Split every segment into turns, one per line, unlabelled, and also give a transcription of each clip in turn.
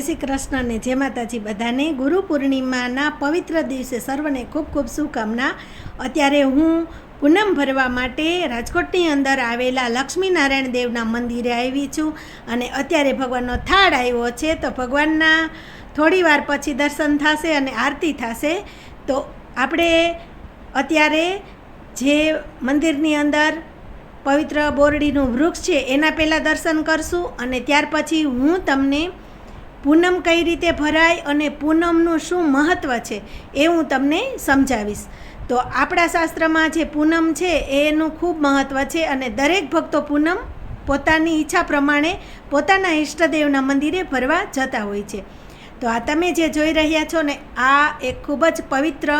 શ્રી કૃષ્ણ ને જય માતાજી. બધાને ગુરુ પૂર્ણિમાના પવિત્ર દિવસે સર્વને ખૂબ ખૂબ શુભકામના. અત્યારે હું પૂનમ ભરવા માટે રાજકોટની અંદર આવેલા લક્ષ્મીનારાયણ દેવના મંદિરે આવી છું અને અત્યારે ભગવાનનો થાળ આવ્યો છે તો ભગવાનના થોડી વાર પછી દર્શન થશે અને આરતી થશે. તો આપણે અત્યારે જે મંદિરની અંદર પવિત્ર બોરડીનું વૃક્ષ છે એના પહેલાં દર્શન કરશું અને ત્યાર પછી હું તમને પૂનમ કઈ રીતે ભરાય અને પૂનમનું શું મહત્ત્વ છે એ હું તમને સમજાવીશ. તો આપણા શાસ્ત્રમાં જે પૂનમ છે એનું ખૂબ મહત્ત્વ છે અને દરેક ભક્તો પૂનમ પોતાની ઈચ્છા પ્રમાણે પોતાના ઈષ્ટદેવના મંદિરે ભરવા જતા હોય છે. તો આ તમે જે જોઈ રહ્યા છો ને, આ એક ખૂબ જ પવિત્ર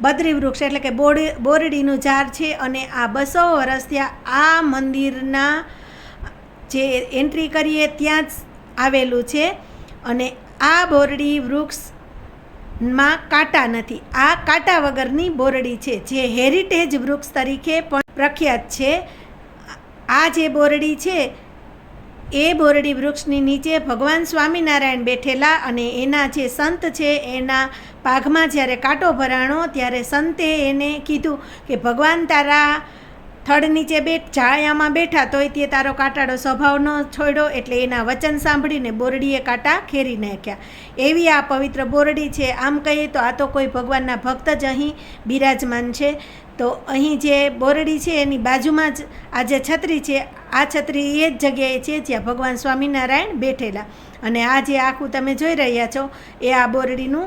બદ્રી વૃક્ષ એટલે કે બોડ, બોરડીનું ઝાડ છે અને આ બસો વર્ષથી આ મંદિરના જે એન્ટ્રી કરીએ ત્યાં જ આવેલું છે. અને આ બોરડી વૃક્ષમાં કાંટા નથી. આ કાંટા વગરની બોરડી છે, જે હેરિટેજ વૃક્ષ તરીકે પણ પ્રખ્યાત છે. આ જે બોરડી છે, એ બોરડી વૃક્ષની નીચે ભગવાન સ્વામિનારાયણ બેઠેલા અને એના જે સંત છે, એના પાઘમાં જ્યારે કાંટો ભરાણો, ત્યારે સંતે એને કીધું કે ભગવાન તારા થડ નીચે બેઠ, છાયામાં બેઠા તોય તે તારો કાંટાડો સ્વભાવ ન છોડ્યો એટલે એના વચન સાંભળીને બોરડીએ કાંટા ખેરી નાખ્યા. એવી આ પવિત્ર બોરડી છે. આમ કહીએ તો આ તો કોઈ ભગવાનના ભક્ત જ અહીં બિરાજમાન છે. તો અહીં જે બોરડી છે એની બાજુમાં જ આ જે છત્રી છે, આ છત્રી એ જ જગ્યાએ છે જ્યાં ભગવાન સ્વામિનારાયણ બેઠેલા. અને આ જે આખું તમે જોઈ રહ્યા છો, એ આ બોરડીનું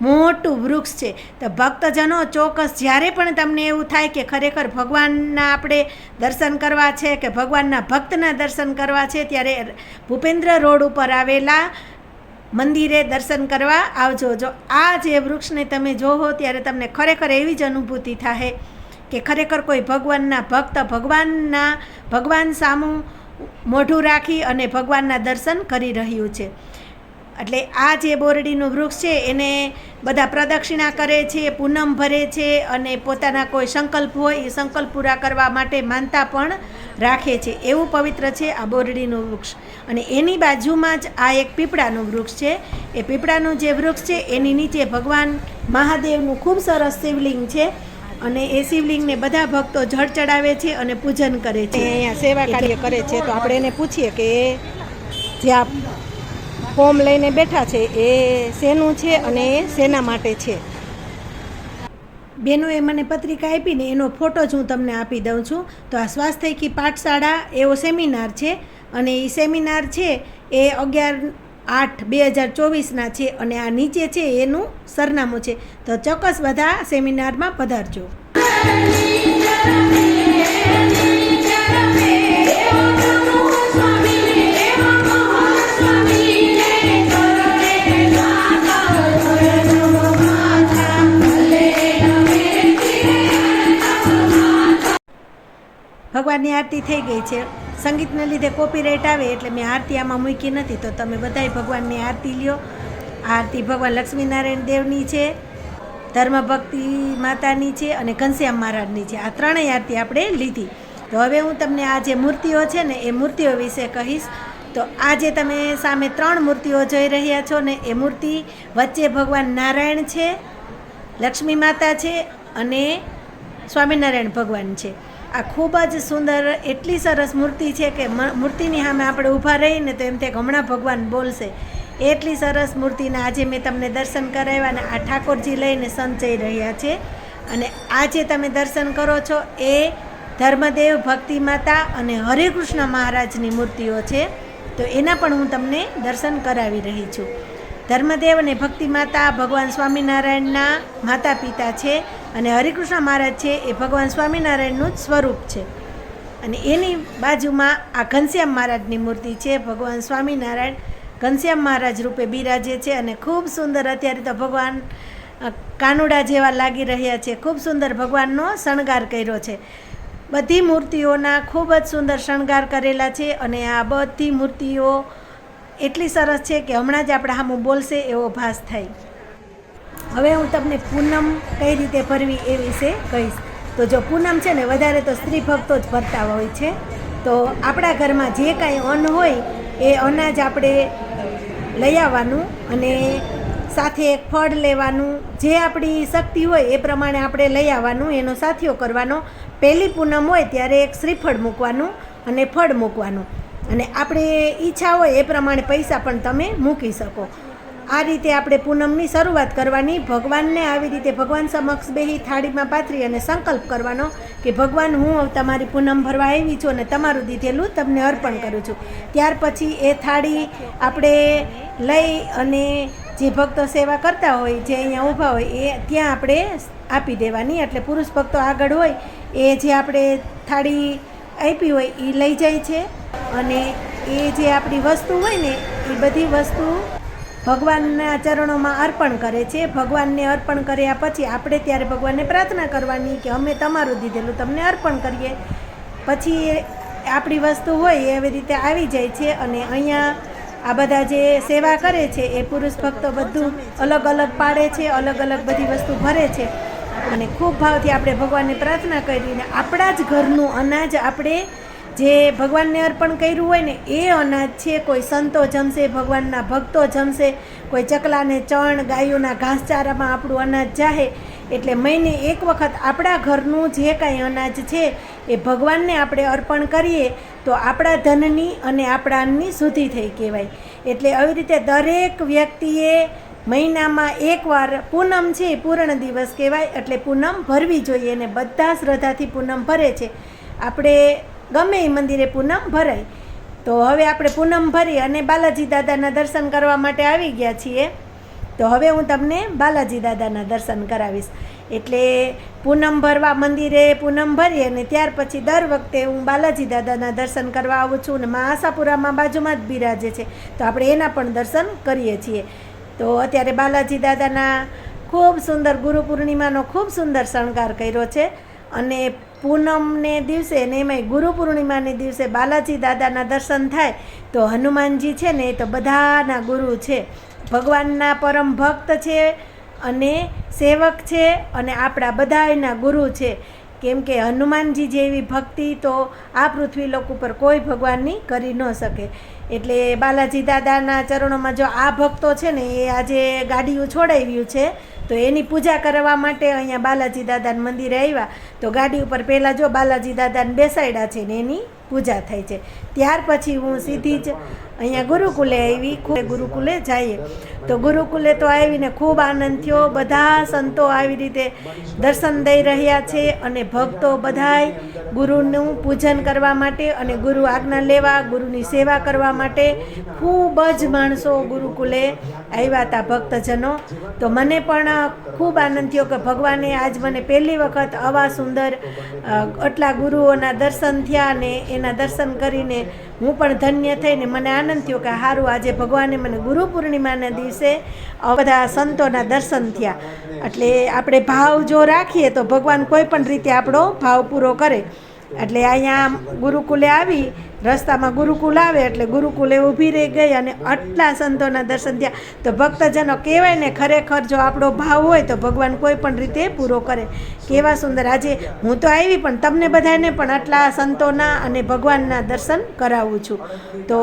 મોટું વૃક્ષ છે. તો ભક્તજનો ચોક્કસ જ્યારે પણ તમને એવું થાય કે ખરેખર ભગવાનના આપણે દર્શન કરવા છે કે ભગવાનના ભક્તના દર્શન કરવા છે, ત્યારે ભૂપેન્દ્ર રોડ ઉપર આવેલા મંદિરે દર્શન કરવા આવજો. જો આ જે વૃક્ષને તમે જોવો ત્યારે તમને ખરેખર એવી જ અનુભૂતિ થાય કે ખરેખર કોઈ ભગવાનના ભક્ત ભગવાનના, ભગવાન સામું મોઢું રાખી અને ભગવાનના દર્શન કરી રહ્યું છે. એટલે આ જે બોરડીનું વૃક્ષ છે, એને બધા પ્રદક્ષિણા કરે છે, પૂનમ ભરે છે અને પોતાના કોઈ સંકલ્પ હોય, એ સંકલ્પ પૂરા કરવા માટે માનતા પણ રાખે છે. એવું પવિત્ર છે આ બોરડીનું વૃક્ષ. અને એની બાજુમાં જ આ એક પીપળાનું વૃક્ષ છે. એ પીપળાનું જે વૃક્ષ છે, એની નીચે ભગવાન મહાદેવનું ખૂબ સરસ શિવલિંગ છે અને એ શિવલિંગને બધા ભક્તો જળ ચડાવે છે અને પૂજન કરે છે. અહીંયા સેવા કાર્ય કરે છે, તો આપણે એને પૂછીએ કે જ્યાં ફોર્મ લઈને બેઠા છે. એ શેનું છે અને એ શેના માટે છે? બેનોએ મને પત્રિકા આપીને એનો ફોટો જ હું તમને આપી દઉં છું. તો આ સ્વાસ્થ્યકી પાઠશાળા એવો સેમિનાર છે અને એ સેમિનાર છે એ અગિયાર આઠ બે હજાર ચોવીસના છે અને આ નીચે છે એનું સરનામું છે. તો ચોક્કસ બધા સેમિનારમાં પધારજો. ભગવાનની આરતી થઈ ગઈ છે. સંગીતને લીધે કોપીરાઇટ આવે એટલે મેં આરતી આમાં મૂકી નથી, તો તમે બધાય ભગવાનની આરતી લ્યો. આરતી ભગવાન લક્ષ્મીનારાયણ દેવની છે, ધર્મભક્તિ માતાની છે અને ઘનશ્યામ મહારાજની છે. આ ત્રણેય આરતી આપણે લીધી. તો હવે હું તમને આ જે મૂર્તિઓ છે ને, એ મૂર્તિઓ વિશે કહીશ. તો આજે તમે સામે ત્રણ મૂર્તિઓ જોઈ રહ્યા છો ને, એ મૂર્તિ વચ્ચે ભગવાન નારાયણ છે, લક્ષ્મી માતા છે અને સ્વામિનારાયણ ભગવાન છે. આ ખૂબ જ સુંદર, એટલી સરસ મૂર્તિ છે કે મૂર્તિની સામે આપણે ઊભા રહીને તો એમ તે હમણાં ભગવાન બોલશે. એટલી સરસ મૂર્તિના આજે મેં તમને દર્શન કરાવ્યા અને આ ઠાકોરજી લઈને સંચઈ રહ્યા છે. અને આ જે તમે દર્શન કરો છો એ ધર્મદેવ ભક્તિ માતા અને હરેકૃષ્ણ મહારાજની મૂર્તિઓ છે. તો એના પણ હું તમને દર્શન કરાવી રહી છું. ધર્મદેવ અને ભક્તિ માતા ભગવાન સ્વામિનારાયણના માતા પિતા છે. અને હરિકૃષ્ણ મહારાજ છે એ ભગવાન સ્વામિનારાયણનું જ સ્વરૂપ છે. અને એની બાજુમાં આ ઘનશ્યામ મહારાજની મૂર્તિ છે. ભગવાન સ્વામિનારાયણ ઘનશ્યામ મહારાજ રૂપે બિરાજે છે અને ખૂબ સુંદર અત્યારે તો ભગવાન કાનુડા જેવા લાગી રહ્યા છે. ખૂબ સુંદર ભગવાનનો શણગાર કર્યો છે. બધી મૂર્તિઓના ખૂબ જ સુંદર શણગાર કરેલા છે અને આ બધી મૂર્તિઓ એટલી સરસ છે કે હમણાં જ આપણે સામું બોલશે એવો ભાસ થાય. હવે હું તમને પૂનમ કઈ રીતે ભરવી એ વિશે કહીશ. તો જો પૂનમ છે ને, વધારે તો સ્ત્રી ભક્તો જ ભરતા હોય છે. તો આપણા ઘરમાં જે કાંઈ અન્ન હોય, એ અનાજ આપણે લઈ આવવાનું અને સાથે એક ફળ લેવાનું. જે આપણી શક્તિ હોય, એ પ્રમાણે આપણે લઈ આવવાનું, એનો સાથીઓ કરવાનો. પહેલી પૂનમ હોય, ત્યારે એક શ્રીફળ મૂકવાનું અને ફળ મૂકવાનું. અને આપણે ઈચ્છા હોય, એ પ્રમાણે પૈસા પણ તમે મૂકી શકો. આ રીતે આપણે પૂનમની શરૂઆત કરવાની, ભગવાનને આવી રીતે ભગવાન સમક્ષ બેહી થાળીમાં પાથરી અને સંકલ્પ કરવાનો કે, ભગવાન, હું તમારી પૂનમ ભરવા આવી છું અને તમારું દીધેલું તમને અર્પણ કરું છું. ત્યાર પછી એ થાળી આપણે લઈ અને જે ભક્તો સેવા કરતા હોય, જે અહીંયા ઊભા હોય, એ ત્યાં આપણે આપી દેવાની. એટલે પુરુષ ભક્તો આગળ હોય, એ જે આપણે થાળી આપી હોય, એ લઈ જાય છે. અને એ જે આપણી વસ્તુ હોય ને, એ બધી વસ્તુ ભગવાનના ચરણોમાં અર્પણ કરે છે. ભગવાનને અર્પણ કર્યા પછી આપણે ત્યારે ભગવાનને પ્રાર્થના કરવાની કે અમે તમારું દીધેલું તમને અર્પણ કરીએ. પછી આપણી વસ્તુ હોય એવી રીતે આવી જાય છે અને અહીંયા આ બધા જે સેવા કરે છે એ પુરુષ ભક્તો બધું અલગ અલગ પાડે છે, અલગ અલગ બધી વસ્તુ ભરે છે. અને ખૂબ ભાવથી આપણે ભગવાનને પ્રાર્થના કરીને આપણા જ ઘરનું અનાજ આપણે જે ભગવાનને અર્પણ કર્યું હોય ને, એ અનાજ છે, કોઈ સંતો જમશે, ભગવાનના ભક્તો જમશે, કોઈ ચકલાને ચણ, ગાયોના ઘાસચારામાં આપણું અનાજ જાહે. એટલે મહિને એક વખત આપણા ઘરનું જે કાંઈ અનાજ છે, એ ભગવાનને આપણે અર્પણ કરીએ, તો આપણા ધનની અને આપણા અન્નની શુદ્ધિ થઈ કહેવાય. એટલે આવી રીતે દરેક વ્યક્તિએ મહિનામાં એકવાર પૂનમ છે પૂર્ણ દિવસ કહેવાય, એટલે પૂનમ ભરવી જોઈએ અને બધા શ્રદ્ધાથી પૂનમ ભરે છે. આપણે ગમે એ મંદિરે પૂનમ ભરાય. તો હવે આપણે પૂનમ ભરી અને બાલાજી દાદાના દર્શન કરવા માટે આવી ગયા છીએ. તો હવે હું તમને બાલાજી દાદાના દર્શન કરાવીશ. એટલે પૂનમ ભરવા મંદિરે પૂનમ ભરી અને ત્યાર પછી દર વખતે હું બાલાજી દાદાના દર્શન કરવા આવું છું અને મા આશાપુરામાં બાજુમાં જ બિરાજે છે. તો આપણે એના પણ દર્શન કરીએ છીએ. તો અત્યારે બાલાજી દાદાના ખૂબ સુંદર ગુરુ પૂર્ણિમાનો ખૂબ સુંદર શણગાર કર્યો છે. અને પૂનમને દિવસે ને એમાંય ગુરુ પૂર્ણિમાને દિવસે બાલાજી દાદાના દર્શન થાય તો હનુમાનજી છે ને એ તો બધાના ગુરુ છે. ભગવાનના પરમ ભક્ત છે અને સેવક છે અને આપણા બધાયના ગુરુ છે. કેમ કે હનુમાનજી જેવી ભક્તિ તો આ પૃથ્વી લોક ઉપર કોઈ ભગવાનની કરી ન શકે. એટલે બાલાજી દાદાના ચરણોમાં જો આ ભક્તો છે ને એ આજે ગાડીઓ છોડાવ્યું છે તો એની પૂજા કરવા માટે અહીંયા બાલાજી દાદાના મંદિરે આવ્યા. તો ગાડી ઉપર પહેલાં જો બાલાજી દાદાને બેસાડ્યા છે ને એની પૂજા થાય છે. ત્યાર પછી હું સીધી જ અહીંયા ગુરુકુલે આવી, ખૂબ ગુરુકુલે જઈએ. તો ગુરુકુલે તો આવીને ખૂબ આનંદ થયો. બધા સંતો આવી રીતે દર્શન દઈ રહ્યા છે અને ભક્તો બધાય ગુરુનું પૂજન કરવા માટે અને ગુરુ આજ્ઞા લેવા, ગુરુની સેવા કરવા માટે ખૂબ જ માણસો ગુરુકુલે આવ્યા હતા ભક્તજનો. તો મને પણ ખૂબ આનંદ થયો કે ભગવાને આજ મને પહેલી વખત આવા સુંદર આટલા ગુરુઓના દર્શન થયા ને એના દર્શન કરીને હું પણ ધન્ય થઈને મને આનંદ થયો કે સારું આજે ભગવાને મને ગુરુ પૂર્ણિમાના દિવસે બધા સંતોના દર્શન થયા. એટલે આપણે ભાવ જો રાખીએ તો ભગવાન કોઈ પણ રીતે આપણો ભાવ પૂરો કરે. એટલે અહીંયા ગુરુકુલે આવી, રસ્તામાં ગુરુકુલ આવે એટલે ગુરુકુલે ઊભી રહી ગઈ અને આટલા સંતોના દર્શન થયા. તો ભક્તજનો કહેવાય ને, ખરેખર જો આપણો ભાવ હોય તો ભગવાન કોઈ પણ રીતે પૂરો કરે. કેવા સુંદર. આજે હું તો આવી પણ તમને બધાને પણ આટલા સંતોના અને ભગવાનના દર્શન કરાવું છું. તો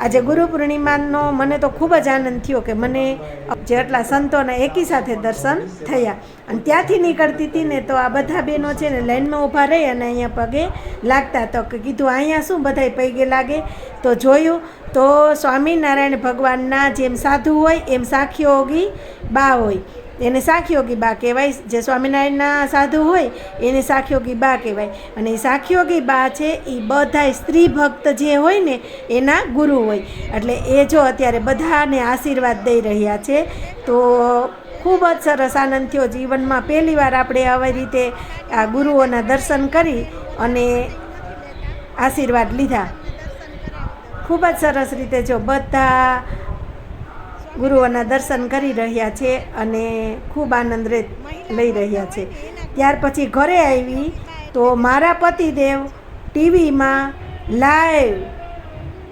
આજે ગુરુ પૂર્ણિમાનો મને તો ખૂબ જ આનંદ થયો કે મને જેટલા સંતોના એકી સાથે દર્શન થયા. અને ત્યાંથી નીકળતી હતી ને તો આ બધા બહેનો છે ને લાઈનમાં ઊભા રહી અને અહીંયા પગે લાગતા તો કીધું, અહીંયા શું બધાય પગે લાગે? તો જોયું તો સ્વામિનારાયણ ભગવાનના જેમ સાધુ હોય, એમ સાખીઓગી બા હોય. એને સાખીયોગી બા કહેવાય. જે સ્વામિનારાયણના સાધુ હોય, એને સાખીયોગી બા કહેવાય. અને એ સાખીયોગી બા છે એ બધાય સ્ત્રી ભક્ત જે હોય ને, એના ગુરુ હોય. એટલે એ જો અત્યારે બધાને આશીર્વાદ દઈ રહ્યા છે, તો ખૂબ જ સરસ આનંદ થયો. જીવનમાં પહેલી વાર આપણે આવી રીતે આ ગુરુઓના દર્શન કરી અને આશીર્વાદ લીધા. ખૂબ જ સરસ રીતે જો બધા ગુરુઓના દર્શન કરી રહ્યા છે અને ખૂબ આનંદ લઈ રહ્યા છે. ત્યાર પછી ઘરે આવી તો મારા પતિદેવ ટીવીમાં લાઈવ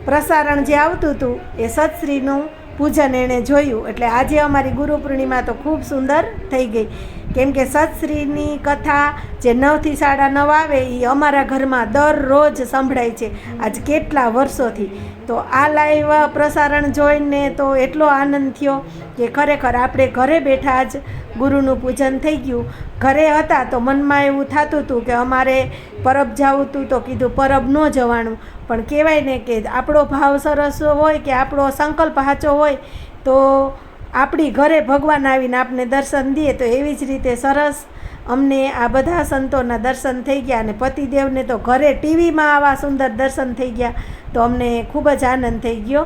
પ્રસારણ જે આવતું હતું એ સતશ્રીનું પૂજન એણે જોયું. એટલે આજે અમારી ગુરુ પૂર્ણિમા તો ખૂબ સુંદર થઈ ગઈ. કેમ કે સતશ્રીની કથા જે નવથી સાડા નવ આવે એ અમારા ઘરમાં દરરોજ સંભળાય છે. આજ કેટલા વર્ષોથી. તો આ લાઈવ પ્રસારણ જોઈને તો એટલો આનંદ થયો કે ખરેખર આપણે ઘરે બેઠા જ ગુરુનું પૂજન થઈ ગયું. ઘરે હતા તો મનમાં એવું થતું હતું કે અમારે પરબ જવું હતું તો કીધું પરબ ન જવાનું. પણ કહેવાય ને કે આપણો ભાવ સરસ હોય કે આપણો સંકલ્પ સાચો હોય તો આપણી ઘરે ભગવાન આવીને આપને દર્શન દે તો એવી જ રીતે સરસ અમને આ બધા સંતોના દર્શન થઈ ગયા અને પતિદેવને તો ઘરે ટીવીમાં આવા સુંદર દર્શન થઈ ગયા તો અમને ખૂબ જ આનંદ થઈ ગયો.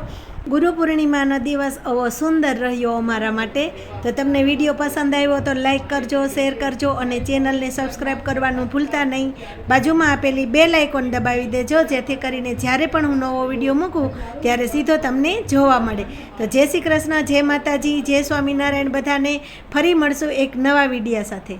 ગુરુ પૂર્ણિમાનો દિવસ આવો સુંદર રહ્યો અમારા માટે. તો તમને વીડિયો પસંદ આવ્યો તો લાઈક કરજો શેર કરજો અને ચેનલને સબસ્ક્રાઈબ કરવાનું ભૂલતા નહીં. બાજુમાં આપેલી બે લાઇકોન દબાવી દેજો, જેથી કરીને જ્યારે પણ હું નવો વીડિયો મૂકું, ત્યારે સીધો તમને જોવા મળે. તો જય શ્રી કૃષ્ણ, જય માતાજી, જય સ્વામિનારાયણ બધાને. ફરી મળશું એક નવા વિડીયા સાથે.